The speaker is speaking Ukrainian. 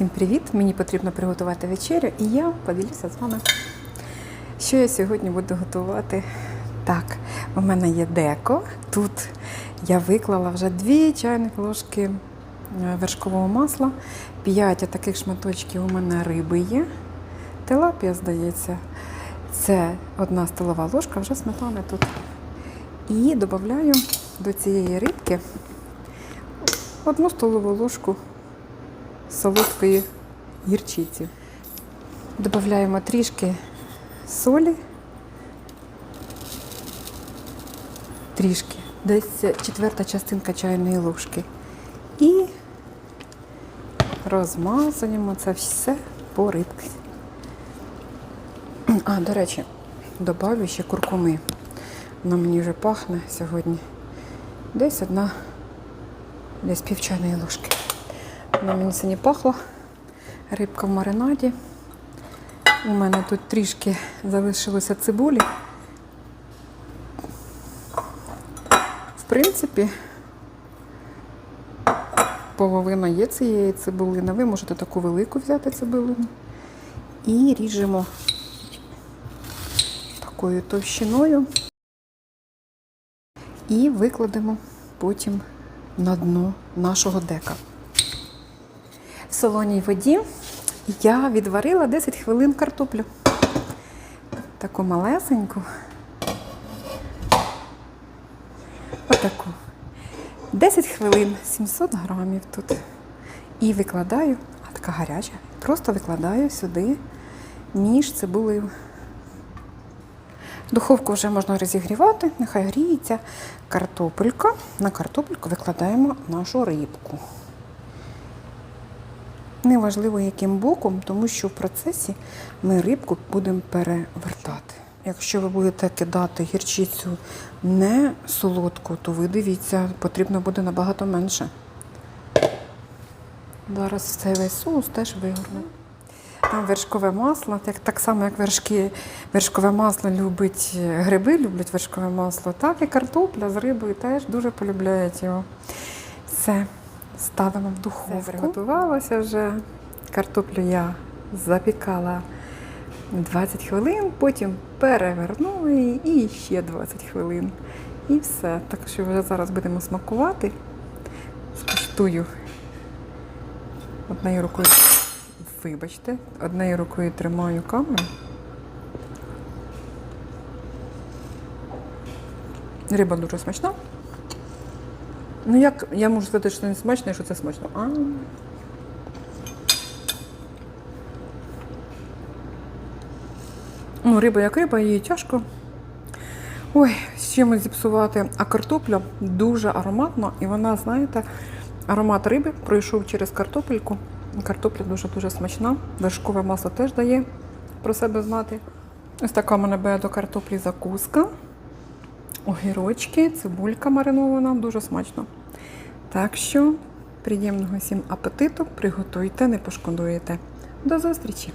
Всім привіт! Мені потрібно приготувати вечерю і я поділюся з вами, що я сьогодні буду готувати. Так, у мене є деко. Тут я виклала вже 2 чайних ложки е, вершкового масла, 5 таких шматочків у мене риби є. Тилапія, здається, це одна столова ложка, вже сметани тут. І додаю до цієї рибки одну столову ложку солодкої гірчиці. Додаємо трішки солі, трішки, десь четверта частинка чайної ложки. І розмазуємо це все по рибці. А, до речі, додаю ще куркуми. Вона мені вже пахне сьогодні. Десь одна, десь пів чайної ложки. Вона мені сьогодні пахла. Рибка в маринаді. У мене тут трішки залишилося цибулі. В принципі, половина є цієї цибулини. Ви можете таку велику взяти цибулину. І ріжемо такою товщиною. І викладемо потім на дно нашого дека. В солоній воді я відварила 10 хвилин картоплю. Таку малесеньку. Отаку. 10 хвилин, 700 грамів тут. І викладаю, а така гаряча, просто викладаю сюди між цибулею. Духовку вже можна розігрівати, нехай гріється картопелька. На картопельку викладаємо нашу рибку. Неважливо, яким боком, тому що в процесі ми рибку будемо перевертати. Якщо ви будете кидати гірчицю не солодку, то ви дивіться, потрібно буде набагато менше. Зараз цей весь соус теж вигорне. Там вершкове масло, так, так само, як вершки, вершкове масло любить гриби, люблять вершкове масло, так і картопля з рибою теж дуже полюбляють його. Все, ставимо в духовку. Все приготувалося вже. Картоплю я запікала 20 хвилин, потім перевернула її і ще 20 хвилин. І все. Так що вже зараз будемо смакувати. Скуштую однією рукою. Вибачте, однією рукою тримаю камеру. Риба дуже смачна. Ну як я можу сказати, що не смачно, і що це смачно. А. Ну, риба як риба, її тяжко. Ой, з чимось зіпсувати. А картопля дуже ароматна, і вона, знаєте, аромат риби пройшов через картопельку. Картопля дуже-дуже смачна. Вершкове масло теж дає про себе знати. Ось така в мене буде до картоплі закуска. Огірочки, цибулька маринована, дуже смачно. Так що приємного всім апетиту, приготуйте, не пошкодуєте. До зустрічі!